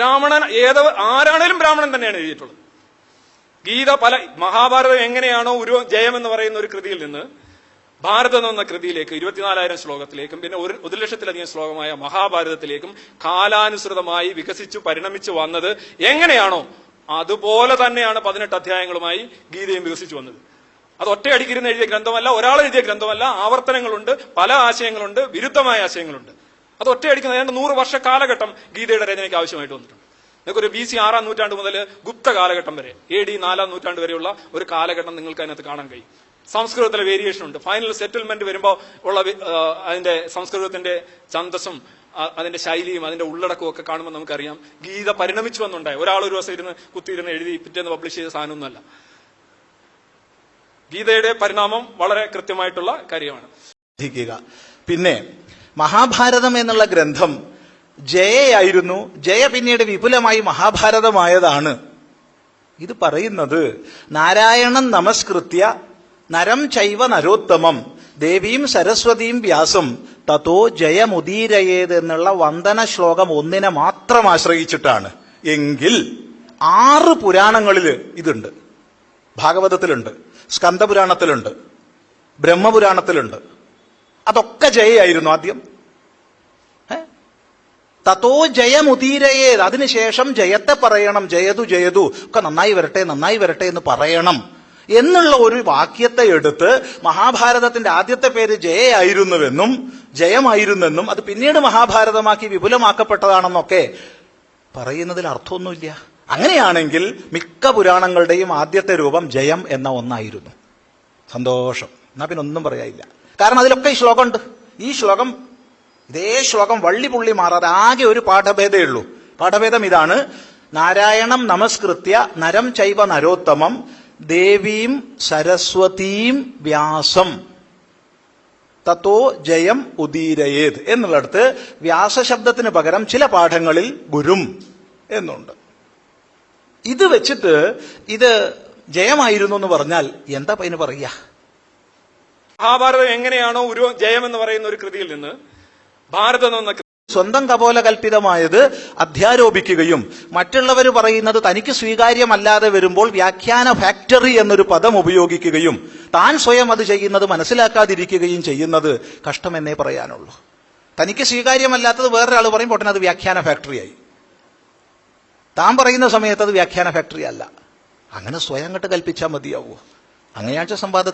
ബ്രാഹ്മണൻ ഏത് ആരാണേലും ബ്രാഹ്മണൻ തന്നെയാണ് എഴുതിയിട്ടുള്ളത്. ഗീത പല മഹാഭാരതം എങ്ങനെയാണോ ഒരു ജയം എന്ന് പറയുന്ന ഒരു കൃതിയിൽ നിന്ന് ഭാരതം എന്ന കൃതിയിലേക്ക് ഇരുപത്തിനാലായിരം ശ്ലോകത്തിലേക്കും പിന്നെ ഒരു ഒരു ലക്ഷത്തിലധികം ശ്ലോകമായ മഹാഭാരതത്തിലേക്കും കാലാനുസൃതമായി വികസിച്ചു പരിണമിച്ചു വന്നത് എങ്ങനെയാണോ അതുപോലെ തന്നെയാണ് പതിനെട്ട് അധ്യായങ്ങളുമായി ഗീതയും വികസിച്ചു വന്നത്. അത് ഒറ്റയടിക്കിരുന്ന് എഴുതിയ ഗ്രന്ഥമല്ല ഒരാൾ എഴുതിയ ഗ്രന്ഥമല്ല ആവർത്തനങ്ങളുണ്ട് പല ആശയങ്ങളുണ്ട് വിരുദ്ധമായ ആശയങ്ങളുണ്ട്. അത് ഒറ്റയടിക്കുന്ന ഏതാണ്ട് നൂറ് വർഷ കാലഘട്ടം ഗീതയുടെ രചനയ്ക്ക് ആവശ്യമായിട്ട് വന്നിട്ടുണ്ട്. നിങ്ങൾക്ക് ഒരു ബി സി ആറാം നൂറ്റാണ്ട് മുതൽ ഗുപ്ത കാലഘട്ടം വരെ എ ഡി നാലാം നൂറ്റാണ്ട് വരെയുള്ള ഒരു കാലഘട്ടം നിങ്ങൾക്ക് അതിനകത്ത് കാണാൻ കഴിയും. സംസ്കൃതത്തിലെ വേരിയേഷൻ ഉണ്ട്. ഫൈനൽ സെറ്റിൽമെന്റ് വരുമ്പോൾ ഉള്ള അതിന്റെ സംസ്കൃതത്തിന്റെ ഛന്തസ്സും അതിന്റെ ശൈലിയും അതിന്റെ ഉള്ളടക്കവും ഒക്കെ കാണുമ്പോൾ നമുക്കറിയാം. ഗീത പരിണമിച്ചു വന്നുണ്ടായി. ഒരാൾ ഒരു ദിവസം ഇരുന്ന് കുത്തിയിരുന്ന് എഴുതി പിറ്റേന്ന് പബ്ലിഷ് ചെയ്ത സാധനമൊന്നുമല്ല. ഗീതയുടെ പരിണാമം വളരെ കൃത്യമായിട്ടുള്ള കാര്യമാണ്. പിന്നെ മഹാഭാരതം എന്നുള്ള ഗ്രന്ഥം ജയയായിരുന്നു. ജയ പിന്നീട് വിപുലമായി മഹാഭാരതമായതാണ്. ഇത് പറയുന്നത് നാരായണൻ നമസ്കൃത്യ നരം ചൈവ നരോത്തമം ദേവിയും സരസ്വതിയും വ്യാസം തതോ ജയമുദീരയേത് എന്നുള്ള വന്ദന ശ്ലോകം ഒന്നിനെ മാത്രം ആശ്രയിച്ചിട്ടാണ്. എങ്കിൽ ആറ് പുരാണങ്ങളിൽ ഇതുണ്ട്. ഭാഗവതത്തിലുണ്ട് സ്കന്ദപുരാണത്തിലുണ്ട് ബ്രഹ്മപുരാണത്തിലുണ്ട്. അതൊക്കെ ജയയായിരുന്നു ആദ്യം? തത്തോ ജയമുദീരയേത് അതിനുശേഷം ജയത്തെ പറയണം. ജയതു ജയതു. ഒക്കെ നന്നായി വരട്ടെ നന്നായി വരട്ടെ എന്ന് പറയണം. എന്നുള്ള ഒരു വാക്യത്തെ എടുത്ത് മഹാഭാരതത്തിന്റെ ആദ്യത്തെ പേര് ജയയായിരുന്നുവെന്നും ജയമായിരുന്നെന്നും അത് പിന്നീട് മഹാഭാരതമാക്കി വിപുലമാക്കപ്പെട്ടതാണെന്നൊക്കെ പറയുന്നതിൽ അർത്ഥമൊന്നുമില്ല. അങ്ങനെയാണെങ്കിൽ മിക്ക പുരാണങ്ങളുടെയും ആദ്യത്തെ രൂപം ജയം എന്ന ഒന്നായിരുന്നു. സന്തോഷം. എന്നാ പിന്നെ ഒന്നും പറയാനില്ല. കാരണം അതിലൊക്കെ ഈ ശ്ലോകമുണ്ട്. ഈ ശ്ലോകം ഇതേ ശ്ലോകം വള്ളി പുള്ളി മാറാതെ ആകെ ഒരു പാഠഭേദേ ഉള്ളൂ. പാഠഭേദം ഇതാണ്. നാരായണം നമസ്കൃത്യ നരം ചൈവ നരോത്തമം ദേവീം സരസ്വതീം വ്യാസം തത്തോ ജയം ഉദീരയേത് എന്നുള്ളിടത്ത് വ്യാസശബ്ദത്തിന് പകരം ചില പാഠങ്ങളിൽ ഗുരും എന്നുണ്ട്. ഇത് വെച്ചിട്ട് ഇത് ജയമായിരുന്നു എന്ന് പറഞ്ഞാൽ എന്താ പൈന് പറയുക? മഹാഭാരതം എങ്ങനെയാണോ ഒരു ജയം എന്ന് പറയുന്ന ഒരു കൃതിയിൽ നിന്ന് ഭാരതം എന്ന സ്വന്തം കപോല കൽപ്പിതമായത് അധ്യാരോപിക്കുകയും മറ്റുള്ളവർ പറയുന്നത് തനിക്ക് സ്വീകാര്യമല്ലാതെ വരുമ്പോൾ വ്യാഖ്യാന ഫാക്ടറി എന്നൊരു പദം ഉപയോഗിക്കുകയും താൻ സ്വയം അത് ചെയ്യുന്നത് മനസ്സിലാക്കാതിരിക്കുകയും ചെയ്യുന്നത് കഷ്ടമെന്നേ പറയാനുള്ളൂ. തനിക്ക് സ്വീകാര്യമല്ലാത്തത് വേറൊരാൾ പറയും പൊട്ടനത് വ്യാഖ്യാന ഫാക്ടറിയായി. താൻ പറയുന്ന സമയത്ത് അത് വ്യാഖ്യാന ഫാക്ടറി അല്ല അങ്ങനെ സ്വയം അങ്ങോട്ട് കൽപ്പിച്ചാൽ മതിയാവോ? അങ്ങനെയാഴ്ച സംവാദത്തിൽ